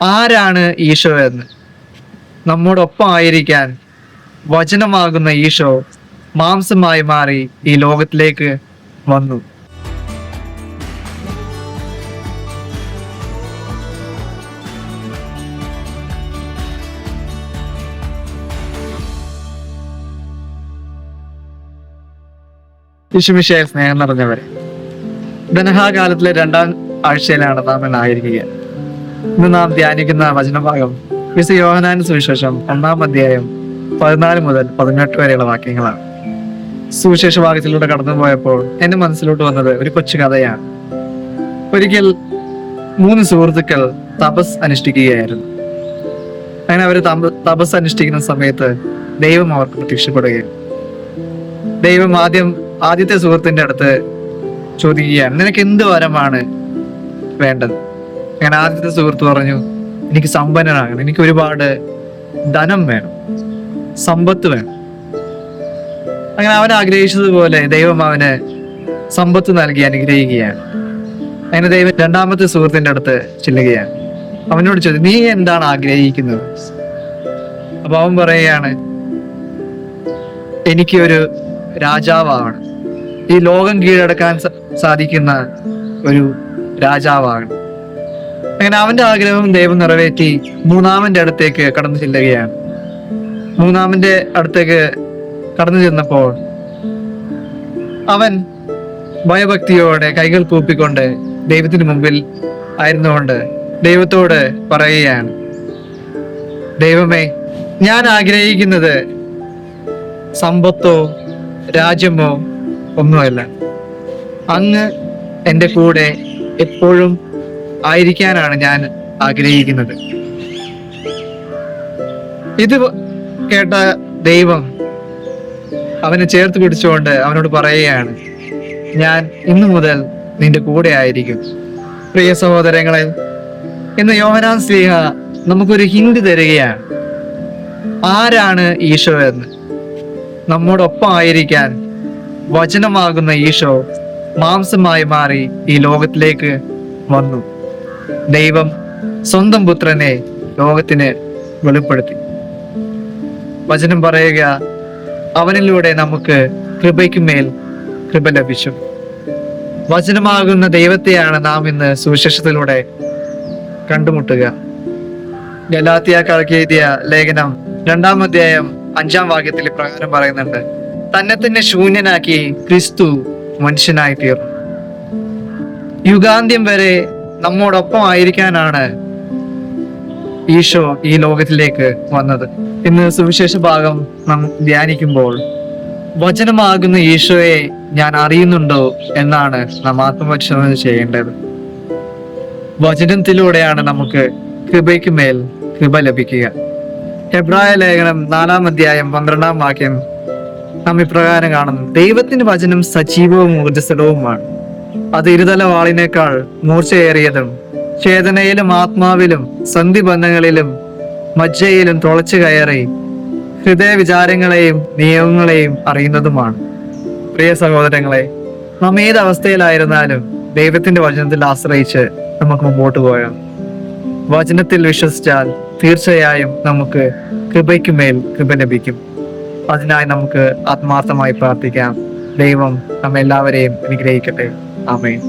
ആരാണ് ഈശോ എന്ന്? നമ്മോടൊപ്പം ആയിരിക്കാൻ വചനമാകുന്ന ഈശോ മാംസമായി മാറി ഈ ലോകത്തിലേക്ക് വന്നു. യേശുമിശിയായ സ്നേഹം നിറഞ്ഞവരെ ധനഹാകാലത്തിലെ രണ്ടാം ആഴ്ചയിലാണ് നാം ഇന്നായിരിക്കുക ഇന്ന് നാം ധ്യാനിക്കുന്ന വചനഭാഗം വിശു യോഹനാൻ സുവിശേഷം ഒന്നാം അധ്യായം പതിനാല് മുതൽ പതിനെട്ട് വരെയുള്ള വാക്യങ്ങളാണ്. സുവിശേഷ ഭാഗത്തിലൂടെ കടന്നുപോയപ്പോൾ എന്റെ മനസ്സിലോട്ട് വന്നത് ഒരു കൊച്ചു കഥയാണ്. ഒരിക്കൽ മൂന്ന് സുഹൃത്തുക്കൾ തപസ് അനുഷ്ഠിക്കുകയായിരുന്നു. അങ്ങനെ അവർ തപസ് അനുഷ്ഠിക്കുന്ന സമയത്ത് ദൈവം അവർക്ക് പ്രത്യക്ഷപ്പെടുകയും ദൈവം ആദ്യം ആദ്യത്തെ സുഹൃത്തിന്റെ അടുത്ത് ചോദിക്കുകയാണ് നിനക്ക് എന്ത് വരമാണ് വേണ്ടത്? ഞാൻ ആദ്യത്തെ സുഹൃത്ത് പറഞ്ഞു എനിക്ക് സമ്പന്നനാകണം. എനിക്ക് ഒരുപാട് ധനം വേണം. സമ്പത്ത് വേണം. അങ്ങനെ അവൻ ആഗ്രഹിച്ചതുപോലെ ദൈവം അവന് സമ്പത്ത് നൽകി അനുഗ്രഹിക്കുകയാണ്. അങ്ങനെ ദൈവം രണ്ടാമത്തെ സുഹൃത്തിന്റെ അടുത്ത് ചെല്ലുകയാണ്. അവനോട് ചോദിച്ചു നീ എന്താണ് ആഗ്രഹിക്കുന്നത്? അപ്പൊ അവൻ പറയുകയാണ് എനിക്ക് ഒരു രാജാവാണ് ഈ ലോകം കീഴടക്കാൻ സാധിക്കുന്ന ഒരു രാജാവാണ് അങ്ങനെ അവന്റെ ആഗ്രഹം ദൈവം നിറവേറ്റി മൂന്നാമന്റെ അടുത്തേക്ക് കടന്നു ചെല്ലുകയാണ്. മൂന്നാമന്റെ അടുത്തേക്ക് കടന്നു ചെന്നപ്പോൾ അവൻ ഭയഭക്തിയോടെ കൈകൾ കൂപ്പിക്കൊണ്ട് ദൈവത്തിന് മുമ്പിൽ ആയിരുന്നുകൊണ്ട് ദൈവത്തോട് പറയുകയാണ്. ദൈവമേ ഞാൻ ആഗ്രഹിക്കുന്നത് സമ്പത്തോ രാജ്യമോ ഒന്നുമല്ല. അങ്ങ് എന്റെ കൂടെ എപ്പോഴും ആയിരിക്കാനാണ് ഞാൻ ആഗ്രഹിക്കുന്നത്. ഇത് കേട്ട ദൈവം അവനെ ചേർത്ത് പിടിച്ചുകൊണ്ട് അവനോട് പറയുകയാണ് ഞാൻ ഇന്നു മുതൽ നിന്റെ കൂടെ ആയിരിക്കും. പ്രിയ സഹോദരങ്ങളെ ഇന്ന് യോഹനാൻ സ്ലീഹ നമുക്കൊരു ഹിന്ദി തരികയാണ്. ആരാണ് ഈശോ എന്ന്? നമ്മോടൊപ്പം ആയിരിക്കാൻ വചനമാകുന്ന ഈശോ മാംസമായി മാറി ഈ ലോകത്തിലേക്ക് വന്നു. ദൈവം സ്വന്തം പുത്രനെ ലോകത്തിന് വെളിപ്പെടുത്തി. വചനം പറയുക അവനിലൂടെ നമുക്ക് കൃപയ്ക്ക് മേൽ കൃപ ലഭിച്ചു. വചനമാകുന്ന ദൈവത്തെയാണ് നാം ഇന്ന് സുവിശേഷത്തിലൂടെ കണ്ടുമുട്ടുക. ഗലാത്തിയാക്കാർക്ക് എഴുതിയ ലേഖനം രണ്ടാം അധ്യായം അഞ്ചാം വാക്യത്തിൽ പ്രകാരം പറയുന്നുണ്ട് തന്നെ തന്നെ ശൂന്യനാക്കി ക്രിസ്തു മനുഷ്യനായി തീർന്നു യുഗാന്ത്യം വരെ നമ്മോടൊപ്പം ആയിരിക്കാനാണ് ഈശോ ഈ ലോകത്തിലേക്ക് വന്നത്. ഇന്ന് സുവിശേഷ ഭാഗം നാം ധ്യാനിക്കുമ്പോൾ വചനമാകുന്ന ഈശോയെ ഞാൻ അറിയുന്നുണ്ടോ എന്നാണ് നാം ആത്മപരിശോധന ചെയ്യേണ്ടത്. വചനത്തിലൂടെയാണ് നമുക്ക് കൃപയ്ക്ക് മേൽ കൃപ ലഭിക്കുക. എബ്രായ ലേഖനം നാലാം അധ്യായം പന്ത്രണ്ടാം വാക്യം നാം ഇപ്രകാരം കാണുന്നു. ദൈവത്തിന്റെ വചനം സജീവവും ഊർജസ്വലവുമാണ്. അത് ഇരുതല വാളിനേക്കാൾ മൂർച്ചയേറിയതും ചേതനയിലും ആത്മാവിലും സന്ധിബന്ധങ്ങളിലും മജ്ജയിലും തുളച്ചു കയറി ഹൃദയ വിചാരങ്ങളെയും നിയമങ്ങളെയും അറിയുന്നതുമാണ്. പ്രിയ സഹോദരങ്ങളെ നാം ഏത് അവസ്ഥയിലായിരുന്നാലും ദൈവത്തിന്റെ വചനത്തിൽ ആശ്രയിച്ച് നമുക്ക് മുമ്പോട്ട് പോയാം വചനത്തിൽ വിശ്വസിച്ചാൽ തീർച്ചയായും നമുക്ക് കൃപയ്ക്ക് മേൽ കൃപ ലഭിക്കും. അതിനായി നമുക്ക് ആത്മാർത്ഥമായി പ്രാർത്ഥിക്കാം. ദൈവം നമ്മെല്ലാവരെയും അനുഗ്രഹിക്കട്ടെ. ആമേൻ